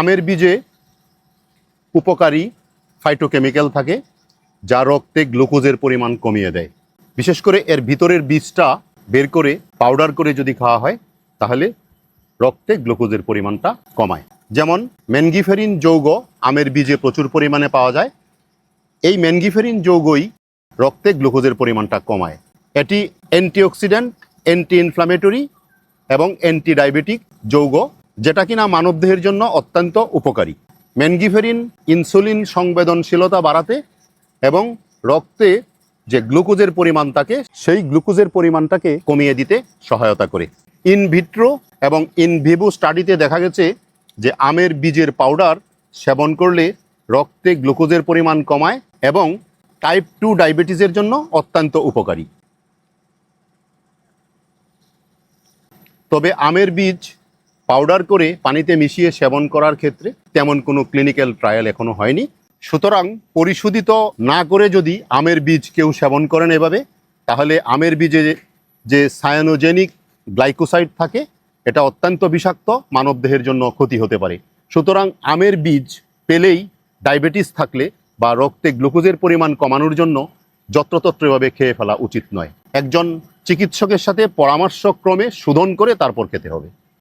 আমের বীজে উপকারী ফাইটোকেমিক্যাল থাকে, যা রক্তে গ্লুকোজের পরিমাণ কমিয়ে দেয়। বিশেষ করে এর ভিতরের বীজটা বের করে পাউডার করে যদি খাওয়া হয়, তাহলে রক্তে গ্লুকোজের পরিমাণটা কমায়। যেমন ম্যানগিফেরিন যৌগ আমের বীজে প্রচুর পরিমাণে পাওয়া যায়। এই ম্যানগিফেরিন যৌগই রক্তে গ্লুকোজের পরিমাণটা কমায়। এটি অ্যান্টিঅক্সিডেন্ট অ্যান্টি ইনফ্লামেটরি এবং অ্যান্টি ডায়াবেটিক যৌগ যেটা কিনা মানবদেহের জন্য অত্যন্ত উপকারী। ম্যানগিফেরিন ইনসুলিন সংবেদনশীলতা বাড়াতে এবং রক্তে যে গ্লুকোজের পরিমাণ থাকে সেই গ্লুকোজের পরিমাণটাকে কমিয়ে দিতে সহায়তা করে। ইন ভিট্রো এবং ইন ভিভো স্টাডিতে দেখা গেছে যে আমের বীজের পাউডার সেবন করলে রক্তে গ্লুকোজের পরিমাণ কমায় এবং টাইপ টু ডায়াবেটিসের জন্য অত্যন্ত উপকারী। তবে আমের বীজ পাউডার করে পানিতে মিশিয়ে সেবন করার ক্ষেত্রে তেমন কোনো ক্লিনিক্যাল ট্রায়াল এখনও হয়নি। সুতরাং পরিশোধিত না করে যদি আমের বীজ কেউ সেবন করেন এভাবে, তাহলে আমের বীজে যে সায়ানোজেনিক গ্লাইকোসাইড থাকে, এটা অত্যন্ত বিষাক্ত, মানবদেহের জন্য ক্ষতি হতে পারে। সুতরাং আমের বীজ পেলেই ডায়াবেটিস থাকলে বা রক্তে গ্লুকোজের পরিমাণ কমানোর জন্য যত্রতত্রভাবে খেয়ে ফেলা উচিত নয়। একজন চিকিৎসকের সাথে পরামর্শক্রমে শোধন করে তারপর খেতে হবে।